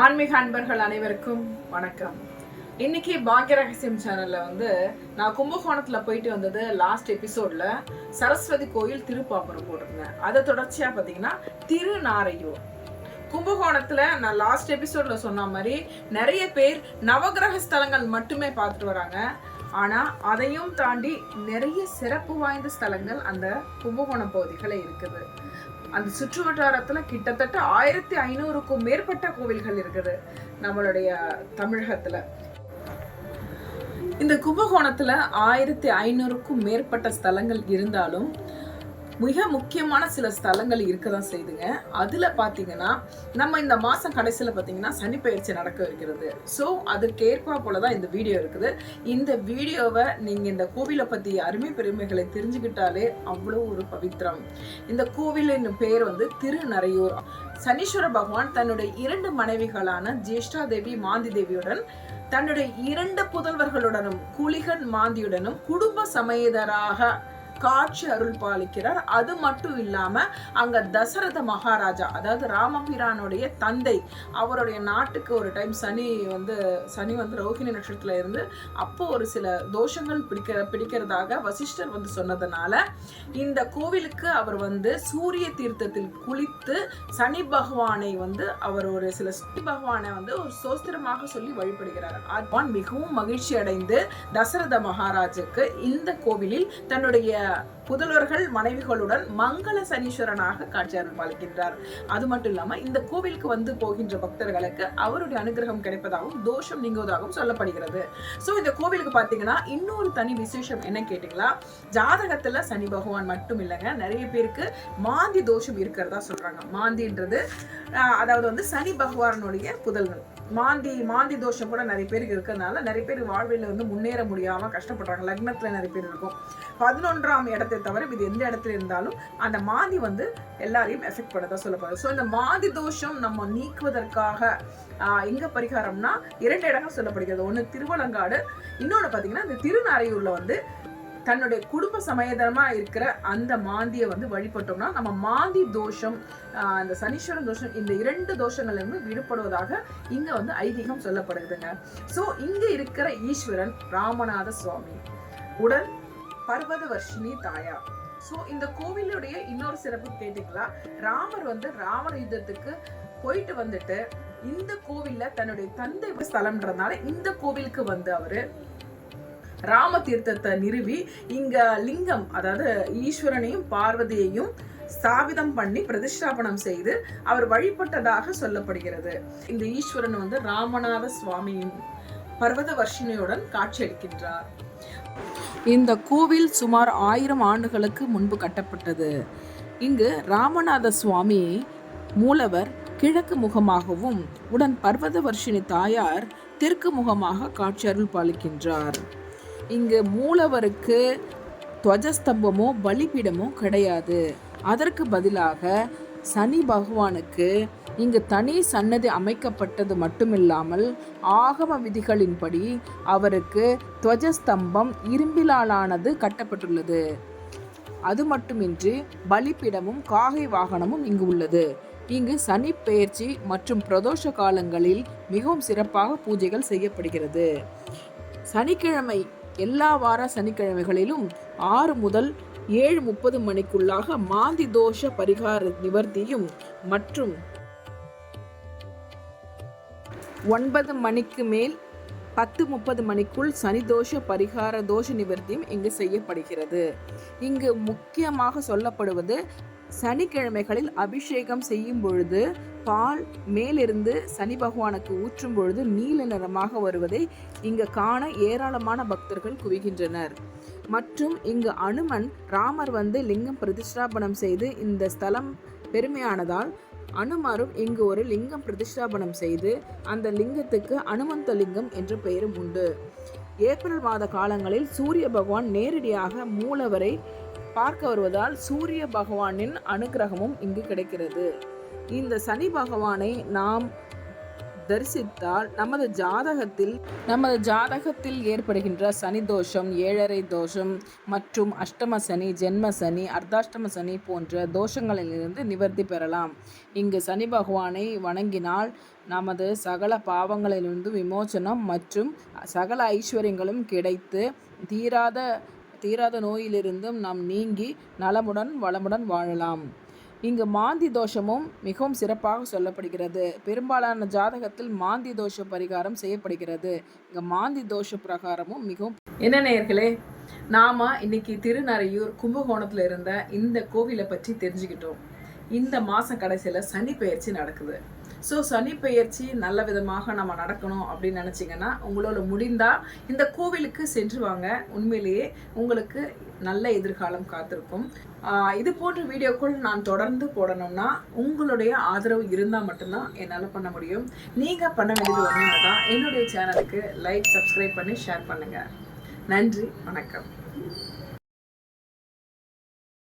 ஆன்மீக அன்பர்கள் அனைவருக்கும் வணக்கம். இன்னைக்கு பாக்ய ரகசியம் சேனல்ல வந்து நான் கும்பகோணத்துல போயிட்டு வந்தது லாஸ்ட் எபிசோட்ல சரஸ்வதி கோயில் திருப்பாப்புரம் போட்டிருந்தேன். அதை தொடர்ச்சியா பாத்தீங்கன்னா திருநாரையூர். கும்பகோணத்துல நான் லாஸ்ட் எபிசோட்ல சொன்ன மாதிரி நிறைய பேர் நவகிரக ஸ்தலங்கள் மட்டுமே பார்த்துட்டு வராங்க. ஆனா அதையும் தாண்டி நிறைய சிறப்பு வாய்ந்த ஸ்தலங்கள் அந்த கும்பகோணம் பகுதிகளில் இருக்குது. அந்த சுற்று வட்டாரத்துல கிட்டத்தட்ட ஆயிரத்தி ஐநூறுக்கும் மேற்பட்ட கோவில்கள் இருக்குது நம்மளுடைய தமிழகத்துல. இந்த கும்பகோணத்துல ஆயிரத்தி ஐநூறுக்கும் மேற்பட்ட ஸ்தலங்கள் இருந்தாலும் மிக முக்கியமான சில ஸ்தலங்கள் இருக்க தான் செய்துங்க. அதில் பார்த்தீங்கன்னா நம்ம இந்த மாதம் கடைசியில் பார்த்தீங்கன்னா சனி பயிற்சி நடக்க இருக்கிறது ஸோ அதுக்கேற்பா போல தான் இந்த வீடியோ இருக்குது. இந்த வீடியோவை நீங்கள் இந்த கோவிலை பற்றி அருமை பெருமைகளை தெரிஞ்சுக்கிட்டாலே அவ்வளோ ஒரு பவித்திரம் இந்த கோவிலின் பேர் வந்து திருநறையூர். சனீஸ்வர பகவான் தன்னுடைய இரண்டு மனைவிகளான ஜேஷ்டா தேவி மாந்தி தேவியுடன் தன்னுடைய இரண்டு புதல்வர்களுடனும் குளிகன் மாந்தியுடனும் குடும்ப சமேதராக காட்சி அருள் பாலிக்கிறார். அது மட்டும் இல்லாம அங்க தசரத மகாராஜா அதாவது ராமபிரானுடைய தந்தை அவருடைய நாட்டுக்கு ஒரு டைம் சனி வந்து சனி வந்து ரோஹிணி நட்சத்திரத்துல இருந்து அப்போ ஒரு சில தோஷங்கள் பிடிக்க பிடிக்கிறதாக வசிஷ்டர் வந்து சொன்னதுனால இந்த கோவிலுக்கு அவர் வந்து சூரிய தீர்த்தத்தில் குளித்து சனி பகவானை வந்து அவர் ஒரு சில சனி பகவானை வந்து ஒரு சோஸ்திரமாக சொல்லி வழிபடுகிறார். அதுவான் மிகவும் மகிழ்ச்சி அடைந்து தசரத மகாராஜுக்கு இந்த கோவிலில் தன்னுடைய புதல்வர்கள் மனைவிகளுடன் மங்கள சனீஸ்வரனாக காட்சி அருள்பாலிக்கின்றார். அது மட்டும் இல்லாம இந்த கோவிலுக்கு வந்து போகின்ற பக்தர்களுக்கு அவருடைய அனுகிரகம் கிடைப்பதாகவும் தோஷம் நீங்குவதாகவும் சொல்லப்படுகிறது. ஸோ இந்த கோவிலுக்கு பார்த்தீங்கன்னா இன்னொரு தனி விசேஷம் என்ன கேட்டீங்களா? ஜாதகத்துல சனி பகவான் மட்டும் இல்லைங்க. நிறைய பேருக்கு மாந்தி தோஷம் இருக்கிறதா சொல்றாங்க. மாந்தின்றது அதாவது வந்து சனி பகவானுடைய புதல்கள் மாந்தி மாந்தி தோஷம் கூட நிறைய பேருக்கு இருக்கிறதுனால நிறைய பேர் வாழ்வில் வந்து முன்னேற முடியாம கஷ்டப்படுறாங்க. லக்னத்துல நிறைய பேர் இருக்கும். பதினொன்றாம் இடத்தை தவிர இது எந்த இடத்துல இருந்தாலும் அந்த மாந்தி வந்து எல்லாரையும் எஃபெக்ட் பண்ணதா சொல்லப்படுது ஸோ இந்த மாந்தி தோஷம் நம்ம நீக்குவதற்காக ஆஹ், எங்க பரிகாரம்னா இரண்டு இடங்கள் சொல்லப்படுகிறது. ஒன்று திருவலங்காடு இன்னொன்று பார்த்தீங்கன்னா இந்த திருநாரையூர்ல வந்து தன்னுடைய குடும்ப சமேதனமா இருக்கிற அந்த மாந்தியை வந்து வழிபட்டோம்னா நம்ம மாந்தி தோஷம் அந்த சனீஸ்வரன் தோஷம் இந்த இரண்டு தோஷங்கள்லேருந்து விடுபடுவதாக இங்க வந்து ஐதீகம் சொல்லப்படுதுங்க. ஸோ இங்க இருக்கிற ஈஸ்வரன் ராமநாத சுவாமி. உடன் பர்வத வர்ஷினி தாயார். ஸோ இந்த கோவிலுடைய இன்னொரு சிறப்பு கேட்டுக்கலாம் ராமர் வந்து ராவண யுத்தத்துக்கு போயிட்டு வந்துட்டு இந்த கோவில்ல தன்னுடைய தந்தை ஸ்தலம்ன்றதுனால இந்த கோவிலுக்கு வந்து அவரு ராம தீர்த்தத்தை நிறுவி இங்க லிங்கம் அதாவது ஈஸ்வரனையும் பார்வதியையும் ஸ்தாபிதம் பண்ணி பிரதிஷ்டாபனம் செய்து அவர் வழிபட்டதாக சொல்லப்படுகிறது. இந்த ஈஸ்வரன் வந்து ராமநாத சுவாமியின் பர்வத வர்ஷினியுடன் காட்சியளிக்கின்றார். இந்த கோவில் சுமார் ஆயிரம் ஆண்டுகளுக்கு முன்பு கட்டப்பட்டது. இங்கு ராமநாத சுவாமி மூலவர் கிழக்கு முகமாகவும் உடன் பர்வத வர்ஷினி தாயார் தெற்கு முகமாக காட்சியருள் பாலிக்கின்றார். இங்கு மூலவருக்கு துவஜஸ்தம்பமோ பலிபீடமோ கிடையாது. அதற்கு பதிலாக சனி பகவானுக்கு இங்கு தனி சன்னதி அமைக்கப்பட்டது மட்டுமில்லாமல் ஆகம விதிகளின்படி அவருக்கு துவஜஸ்தம்பம் இரும்பிலாலானது கட்டப்பட்டுள்ளது. அது மட்டுமின்றி பலிப்பிடமும் காகை வாகனமும் இங்கு உள்ளது. இங்கு சனி பெயர்ச்சி மற்றும் பிரதோஷ காலங்களில் மிகவும் சிறப்பாக பூஜைகள் செய்யப்படுகிறது. சனிக்கிழமை எல்லா வார சனிக்கிழமைகளிலும் ஆறு முதல் ஏழு முப்பது மணிக்குள்ளாக மாந்தி தோஷ பரிகார நிவர்த்தியும் மற்றும் ஒன்பது மணிக்கு மேல் பத்து முப்பது மணிக்குள் சனி தோஷ பரிகார தோஷ நிவர்த்தியும் இங்கு செய்யப்படுகிறது. இங்கு முக்கியமாக சொல்லப்படுவது சனிக்கிழமைகளில் அபிஷேகம் செய்யும் பொழுது பால் மேலிருந்து சனி பகவானுக்கு ஊற்றும் பொழுது நீல நிறமாக வருவதை இங்கு காண ஏராளமான பக்தர்கள் குவிகின்றனர். மற்றும் இங்கு அனுமன் ராமர் வந்து லிங்கம் பிரதிஷ்டாபனம் செய்து இந்த ஸ்தலம் பெருமையானதால் அனுமாரும் இங்கு ஒரு லிங்கம் பிரதிஷ்டாபனம் செய்து அந்த லிங்கத்துக்கு அனுமந்த லிங்கம் என்ற பெயரும் உண்டு. ஏப்ரல் மாத காலங்களில் சூரிய பகவான் நேரடியாக மூலவரை பார்க்க வருவதால் சூரிய பகவானின் அனுகிரகமும் இங்கு கிடைக்கிறது. இந்த சனி பகவானை நாம் தரிசித்தால் நமது ஜாதகத்தில் நமது ஜாதகத்தில் ஏற்படுகின்ற சனி தோஷம் ஏழரை தோஷம் மற்றும் அஷ்டம சனி ஜென்ம சனி அர்த்தாஷ்டம சனி போன்ற தோஷங்களிலிருந்து நிவர்த்தி பெறலாம். இங்கு சனி பகவானை வணங்கினால் நமது சகல பாவங்களிலிருந்து விமோசனம் மற்றும் சகல ஐஸ்வர்யங்களும் கிடைத்து தீராத தீராத நோயிலிருந்தும் நாம் நீங்கி நலமுடன் வளமுடன் வாழலாம். இங்கு மாந்தி தோஷமும் மிகவும் சிறப்பாக சொல்லப்படுகிறது. பெரும்பாலான ஜாதகத்தில் மாந்தி தோஷ பரிகாரம் செய்யப்படுகிறது. இங்க மாந்தி தோஷ பிரகாரமும் மிகவும் என்ன நேயர்களே நாம இன்னைக்கு திருநறையூர் கும்பகோணத்துல இருந்த இந்த கோவிலை பற்றி தெரிஞ்சுக்கிட்டோம். இந்த மாசம் கடைசியில சனி பெயர்ச்சி நடக்குது. ஸோ சனி பெயர்ச்சி நல்ல விதமாக நம்ம நடக்கணும் அப்படின்னு நினச்சிங்கன்னா உங்களோட முடிந்தால் இந்த கோவிலுக்கு சென்று வாங்க. உண்மையிலேயே உங்களுக்கு நல்ல எதிர்காலம் காத்திருக்கும். இது போன்ற வீடியோக்கள் நான் தொடர்ந்து போடணும்னா உங்களுடைய ஆதரவு இருந்தால் மட்டும்தான் என்னால் பண்ண முடியும். நீங்கள் பண்ண வேண்டியது ஒன்று தான் என்னுடைய சேனலுக்கு லைக் சப்ஸ்கிரைப் பண்ணி ஷேர் பண்ணுங்கள் நன்றி வணக்கம்.